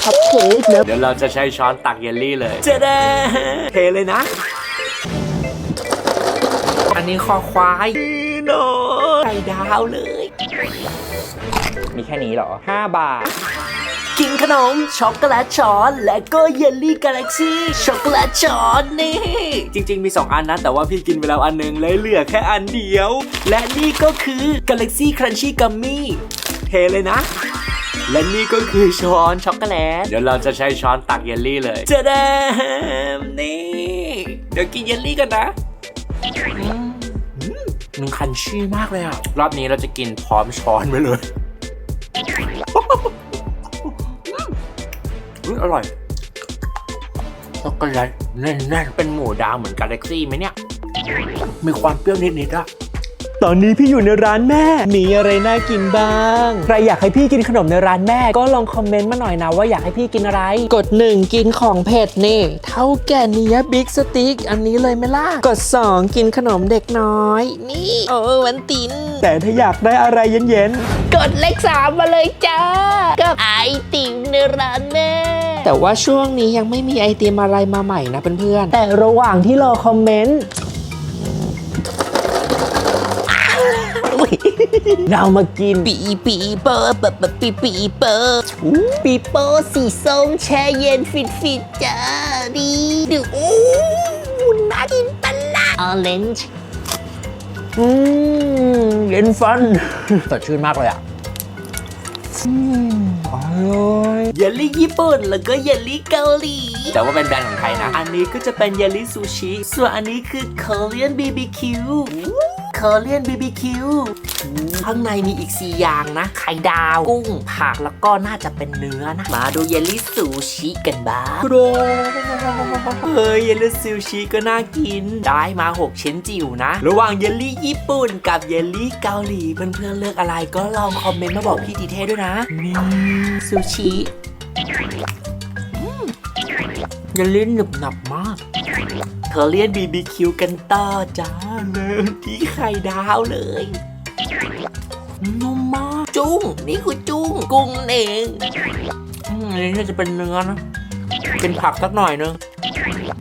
คัพเค้กนะเดี๋ยวเราจะใช้ช้อนตักเยลลี่เลยเจ๊ดเทเลยนะ อันนี้คอควายโนไข่ดาวเลย มีแค่นี้เหรอ 5 บาท กินขนม ช็อกโกแลตช้อน และก็เยลลี่กาแล็กซี่ช็อกโกแลตช้อนนี่ จริง ๆ มี 2 อันนะ แต่ว่าพี่กินไปแล้วอันหนึงเลยเหลือแค่อันเดียว และนี่ก็คือ Galaxy Crunchy Gummy เทเลยนะ และนี่ก็คือช้อนช็อกโกแลต เดี๋ยวเราจะใช้ช้อนตักเยลลี่เลยจะได้นี่ เดี๋ยวกินเยลลี่กันนะอืมมันคันชี่มากเลยอะ รอบนี้เราจะกินพร้อมช้อนไปเลยอุ๊ยอร่อยช็อกโกแลตแน่นๆเป็นหมูดาวเหมือนกาแล็กซี่ไหมเนี่ย มีความเปรี้ยวนิดๆอะ ตอนนี้พี่อยู่ในร้านแม่ มีอะไรน่ากินบ้าง ใครอยากให้พี่กินขนมในร้านแม่ ก็ลองคอมเมนต์มาหน่อยนะว่าอยากให้พี่กินอะไร กด 1 กินของเผ็ดนี่ เท่าแก่เนี้ยบิ๊กสติ๊กอันนี้เลยไหมล่ะ กด 2 กินขนมเด็กน้อย นี่ โอ้วันติน แต่ถ้าอยากได้อะไรเย็นๆ กดเลขสามมาเลยจ้า กับไอติมในร้านแม่ แต่ว่าช่วงนี้ยังไม่มีไอติมอะไรมาใหม่นะเพื่อนๆแต่ระหว่างที่รอคอมเมนต์ เรามากินปีปีเปอร์ปะปะปีปีเปอร์ปีโป้สีส้มแช่เย็นฟิตฟิตจ้าดีดูอู้น่ากินปะละออเรนจ์อืมเย็นฟันสดชื่นมากเลยอะอืมอร่อยเยลลี่ญี่ปุ่นแล้วก็เยลลี่เกาหลี แต่ว่าเป็นแบรนด์ของไทยนะ อันนี้ก็จะเป็นเยลลี่ซูชิ ส่วนอันนี้คือ Korean BBQ Korean BBQ ข้างในมีอีก 4 อย่างนะ ไข่ดาว กุ้ง ผัก แล้วก็น่าจะเป็นเนื้อนะ มาดูเยลลี่ซูชิกันบ้างโรเฮ้ยเยลลี่ซูชิก็น่ากิน ได้มา 6 ชิ้นจิ๋วนะ ระหว่างเยลลี่ญี่ปุ่นกับเยลลี่เกาหลีเพื่อนๆเลือกอะไรก็ลองคอมเมนต์มาบอกพี่ทีเทด้วยนะนี่ซูชิอืมเยลลี่หนึบหนับมาก เธอเลียน BBQ กันต่อจ้าเริ่มที่ไข่ดาวเลยนุ่มมากจุ้ง นี่คือจุ้งกุ้งนั่นเองอืมอันนี้น่าจะเป็นเนื้อนะ เป็นผักสักหน่อยนึง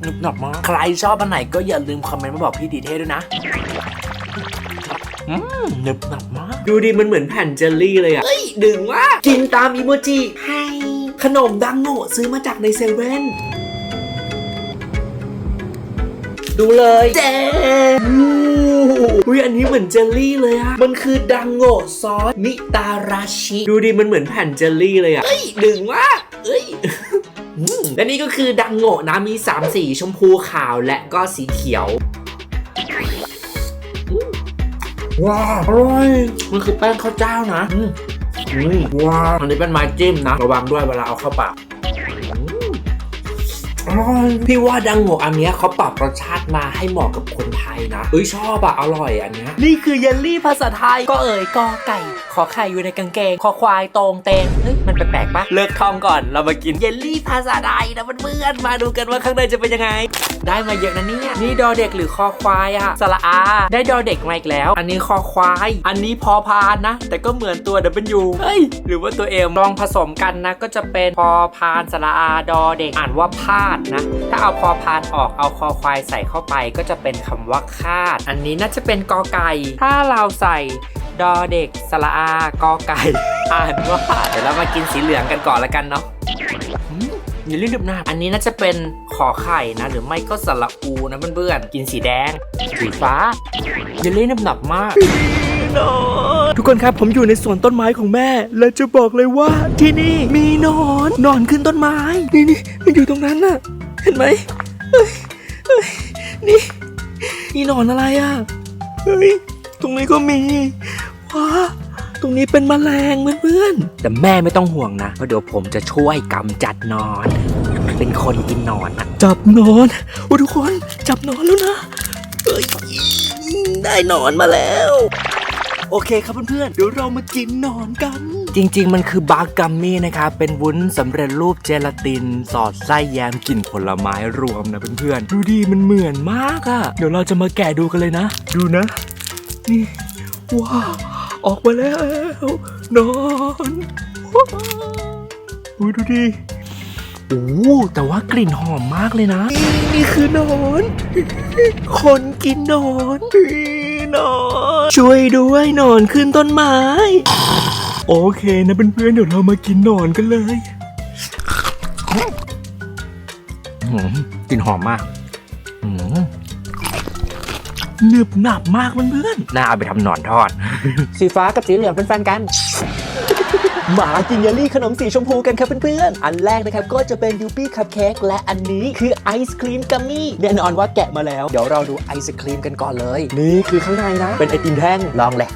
หนึบหนับมากใครชอบอันไหนก็อย่าลืมคอมเมนต์มาบอกพี่ดีเท่ด้วยนะอืมหนึบหนับมาก ดูดิมันเหมือนแผ่นเจลลี่เลยอะเอ้ย ดึงว่า กินตามอีโมจิให้ขนมดังโง่ซื้อมาจากในเซเว่น ดูเลยเจ๊อุ้ยอันนี้เหมือนเจลลี่เลยอะมันคือดังโง่ซอสมิตาราชิ ดูดิมันเหมือนแผ่นเจลลี่เลยอะเอ้ยดึงว่าเอ้ยและนี่ก็คือดังโง่นะมี 3 สีชมพูขาวและก็สีเขียวว้าวอร่อยมันคือแป้งข้าวเจ้านะอืมว้าวอันนี้เป็นไม้จิ้มนะ ระวังด้วยเวลาเอาเข้าปาก พี่ว่าดังโงอันเนี้ยเขาปรับรสชาติมาให้เหมาะกับคนไทยนะเอ้ยชอบอะอร่อยอันเนี้ยนี่คือเยลลี่ภาษาไทยก็เอ่ยกอไก่ ขอไข่อยู่ในกางเกงขอควายตรงเตงเฮ้ยมันแปลกๆปะเลิกท่องก่อนเรามากินเยลลี่ภาษาไทยนะเพื่อนๆมาดูกันว่าข้างในจะเป็นยังไง ได้มาเยอะนะเนี่ยนี่ดอเด็กหรือคอควายอะสระอา ได้ดอเด็กมาอีกแล้ว อันนี้คอควาย อันนี้พอพานนะ แต่ก็เหมือนตัว W เฮ้ยหรือว่าตัวเอ็มลองผสมกันนะ ก็จะเป็นพอพานสระอาดอเด็กอ่านว่าพาดนะ ถ้าเอาพอพานออกเอาคอควายใส่เข้าไปก็จะเป็นคำว่าคาด อันนี้น่าจะเป็นกอไก่ ถ้าเราใส่ดอเด็กสระอากอไก่ อ่านว่า เดี๋ยวเรามากินสีเหลืองกันก่อนละกันเนาะอย่าลืมนะอันนี้น่าจะเป็นขอไข่นะ หรือไม่ก็สระอูนะเพื่อนๆ กินสีแดง สีฟ้าอย่าลืมหนับมาก ทุกคนครับผมอยู่ในสวนต้นไม้ของแม่ และจะบอกเลยว่าที่นี่มีหนอนหนอนขึ้นต้นไม้ นี่นี่มันอยู่ตรงนั้นน่ะ เห็นไหมเฮ้ยเฮ้ยนี่นี่หนอนอะไรอะเฮ้ยตรงนี้ก็มีว้าตรงนี้เป็นแมลงเพื่อนๆแต่แม่ไม่ต้องห่วงนะเพราะเดี๋ยวผมจะช่วยกำจัดหนอน เป็นคนกินหนอนนะจับหนอนโอ้ทุกคนจับหนอนแล้วนะเฮ้ยได้หนอนมาแล้ว โอเคครับเพื่อนๆเดี๋ยวเรามากินหนอนกัน จริง ๆ มันคือบาร์กัมมี่นะครับ เป็นวุ้นสำเร็จรูปเจลาติน สอดไส้แยมกลิ่นผลไม้รวมนะเพื่อนๆ ดูดีมันเหมือนมากอะ่ะ เดี๋ยวเราจะมาแกะดูกันเลยนะ ดูนะ นี่ว้าออกมาแล้วนอนอุ้ยดูดิโอ้แต่ว่ากลิ่นหอมมากเลยนะ นี่คือนอน คนกินนอน นอน ช่วยด้วยหนอนขึ้นต้นไม้ โอเคนะเพื่อนๆเดี๋ยวเรามากินหนอนกันเลยหืมกลิ่นหอมมากหืมหนึบหนับมากเพื่อนๆน่าเอาไปทำหนอนทอด สีฟ้ากับสีเหลืองเป็นแฟนกัน มากินเยลลี่ขนมสีชมพูกันครับเพื่อนๆ อันแรกนะครับก็จะเป็นยูปี้คัพเค้กและอันนี้คือไอศครีมกัมมี่แน่นอนว่าแกะมาแล้ว เดี๋ยวเราดูไอศครีมกันก่อนเลย นี่คือข้างในนะ เป็นไอติมแท่งลองเลย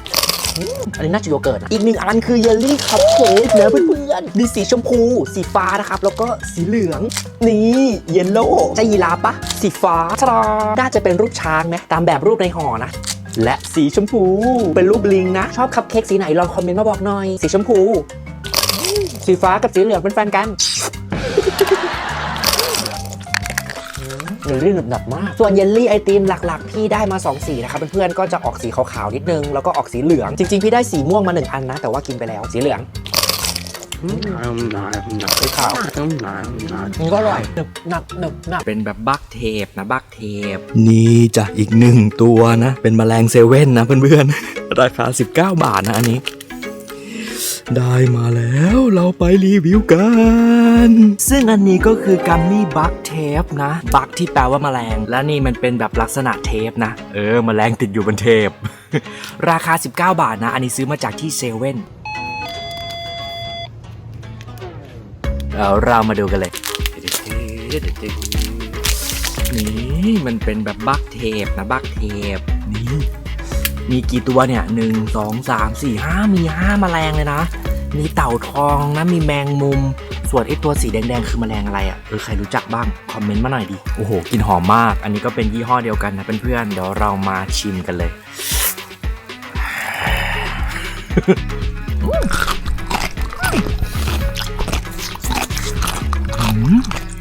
อืมอันนี้น่าจะโยเกิร์ตนะอีกหนึ่งอันคือเยลลี่คัพเค้กนะเพื่อนๆมีสีชมพู สีฟ้านะครับ แล้วก็สีเหลือง นี่เยลโล่ใช่ยีราฟปะสีฟ้าทรอน่าจะเป็นรูปช้างไหมตามแบบรูปในห่อนะ และสีชมพู เป็นรูปลิงนะ ชอบคัพเค้กสีไหนลองคอมเมนต์มาบอกหน่อย สีชมพู สีฟ้ากับสีเหลืองเป็นแฟนกันเยลลี่หนึบหนับมาก ส่วนเยลลี่ไอติมหลักๆ พี่ได้มา 2 สีนะครับเพื่อนๆ ก็จะออกสีขาวๆ นิดนึง แล้วก็ออกสีเหลือง จริงๆ พี่ได้สีม่วงมา 1 อันนะ แต่ว่ากินไปแล้ว สีเหลือง สีขาวมันก็อร่อยหนึบหนับหนึบหนับเป็นแบบบักเทปนะบักเทป นี่จ้ะอีกหนึ่งตัวนะ เป็นแมลงเซเว่นนะเพื่อนๆ ราคา 19 บาทนะอันนี้ ได้มาแล้วเราไปรีวิวกัน ซึ่งอันนี้ก็คือกัมมี่บักเทปนะ บักที่แปลว่าแมลง และนี่มันเป็นแบบลักษณะเทปนะ เออ แมลงติดอยู่บนเทป ราคา 19 บาทนะ อันนี้ซื้อมาจากที่เซเว่น เอาเรามาดูกันเลย นี่มันเป็นแบบบักเทปนะบักเทปนี่มีกี่ตัวเนี่ยหนึ่งสองสามสี่ห้ามีห้าแมลงเลยนะ มีเต่าทองนะมีแมงมุม ส่วนไอตัวสีแดงๆ คือแมลงอะไรอะ่ะเออใครรู้จักบ้างคอมเมนต์มาหน่อยดิโอ้โหกลินหอมมาก อันนี้ก็เป็นยี่ห้อเดียวกันนะเพื่อนๆเดี๋ยวเรามาชิมกันเลย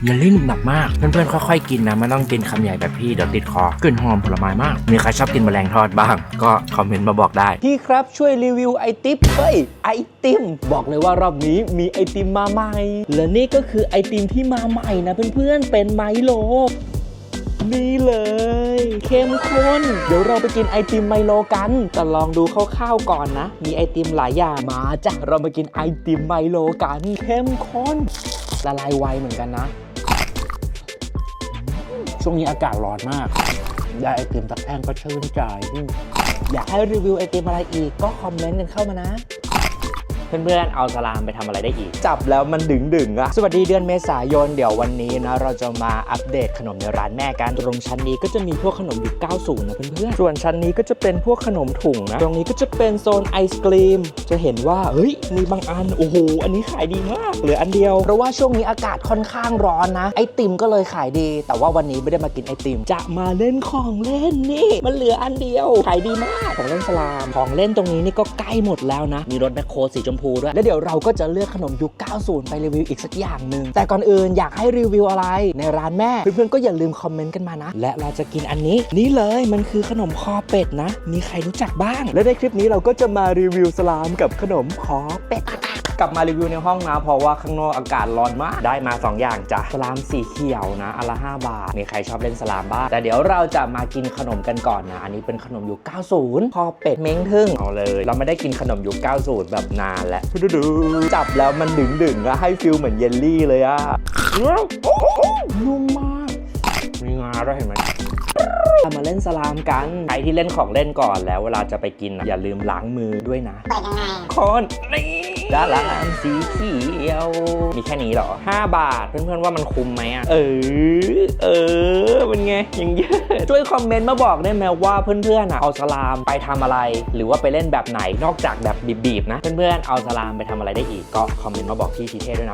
เยลลี่หนุบหนับมาก เพื่อนๆค่อยๆกินนะไม่ต้องกินคำใหญ่แบบพี่เดี๋ยวติดคอกลิ่นหอมผลไม้มาก มีใครชอบกินแมลงทอดบ้าง ก็คอมเมนต์มาบอกได้ พี่ครับช่วยรีวิวไอติมเฮ้ยไอติม บอกเลยว่ารอบนี้มีไอติมมาใหม่และนี่ก็คือไอติมที่มาใหม่นะเพื่อนๆเป็นไมโลนี่เลยเข้มข้นเดี๋ยวเราไปกินไอติมไมโลกัน แต่ลองดูคร่าวๆก่อนนะ มีไอติมหลายอย่างมาจ้ะเรามากินไอติมไมโลกัน เข้มข้น ละลายไวเหมือนกันนะ ช่วงนี้อากาศร้อนมาก ได้ไอติมตักแพงก็ชื่นใจ อยากให้รีวิวไอติมอะไรอีกก็คอมเมนต์กันเข้ามานะ เพื่อนๆเอาสลามไปทำอะไรได้อีก จับแล้วมันดึงดึงๆอะสวัสดีเดือนเมษายน เดี๋ยววันนี้นะเราจะมาอัปเดตขนมในร้านแม่กัน ตรงชั้นนี้ก็จะมีพวกขนมยุค90นะเพื่อนๆส่วนชั้นนี้ก็จะเป็นพวกขนมถุงนะตรงนี้ก็จะเป็นโซนไอศกรีม จะเห็นว่าเฮ้ยมีบางอันโอ้โหอันนี้ขายดีมากเหลืออันเดียวเพราะว่าช่วงนี้อากาศค่อนข้างร้อนนะไอติมก็เลยขายดี แต่ว่าวันนี้ไม่ได้มากินไอติม จะมาเล่นของเล่นนี่ มันเหลืออันเดียวขายดีมากของเล่นสลามของเล่นตรงนี้นี่ก็ใกล้หมดแล้วนะ มีรถแมคโครสีชมพูด้วย แล้วเดี๋ยวเราก็จะเลือกขนมยุค 90 ไปรีวิวอีกสักอย่างหนึ่งแต่ก่อนอื่นอยากให้รีวิวอะไร ในร้านแม่เพื่อนๆก็อย่าลืมคอมเมนต์กันมานะ และเราจะกินอันนี้ นี่เลยมันคือขนมคอเป็ดนะ มีใครรู้จักบ้าง และในคลิปนี้เราก็จะมารีวิวสลามกับขนมคอเป็ด กลับมารีวิวในห้องนะ เพราะว่าข้างนอกอากาศร้อนมาก ได้มา 2 อย่างจ้ะสลามสีเขียวนะอันละ 5 บาท มีใครชอบเล่นสลามบ้าง แต่เดี๋ยวเราจะมากินขนมกันก่อนนะ อันนี้เป็นขนมยุค90 พอเป็ดเม้งทึ่งเอาเลย เราไม่ได้กินขนมยุค90 แบบนานแล้วดูๆจับแล้วมันดึงดึงๆอะให้ฟิลเหมือนเยลลี่เลยอะนุ่มมากมีงาด้วยเห็นไหมมาเล่นสลามกัน ใครที่เล่นของเล่นก่อนแล้วเวลาจะไปกินอะอย่าลืมล้างมือด้วยนะเปิดยังไงคนนี่ ดาลางสีเขียว มีแค่นี้เหรอ 5 บาท เพื่อนๆว่ามันคุ้มไหมอะ เออ เออ เป็นไงยังเยอะ ช่วยคอมเมนต์มาบอกได้ไหมว่าเพื่อนๆอะเอาสลามไปทำอะไร หรือว่าไปเล่นแบบไหนนอกจากแบบบีบๆนะ เพื่อนๆเอาสลามไปทำอะไรได้อีกก็คอมเมนต์มาบอกพี่ทีเทด้วยนะ